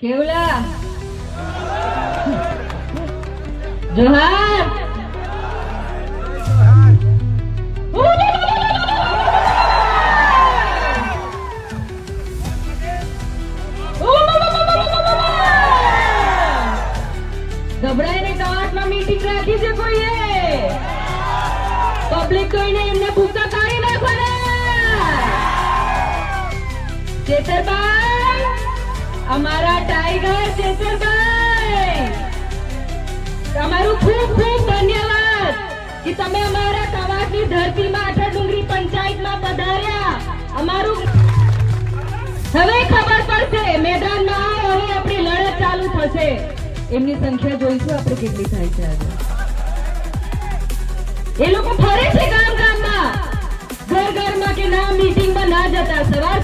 કેવલા? જોહાર! ગભરાઈને રાખી છે પબ્લિક કોઈને એમને ભૂકા કાઢી નાખવાના? ચેતરભાઈ અમારા ટાઈગર ચેતરભાઈ, તમારું ખૂબ ખૂબ ધન્યવાદ કે તમે અમારા કવાટની ધરતીમાં આઠા ડુંગરી પંચાયતમાં પધાર્યા. અમારું હવે ખબર પડશે મેદાનમાં આવો હવે આપણી લડત ચાલુ થશે. એમની સંખ્યા જોઈશું આપણે કેટલી થાય છે આજે. એ લોકો ફરે છે ગામ ગામમાં ઘર ઘરમાં કે ના મીટિંગમાં ના જતા સવારથી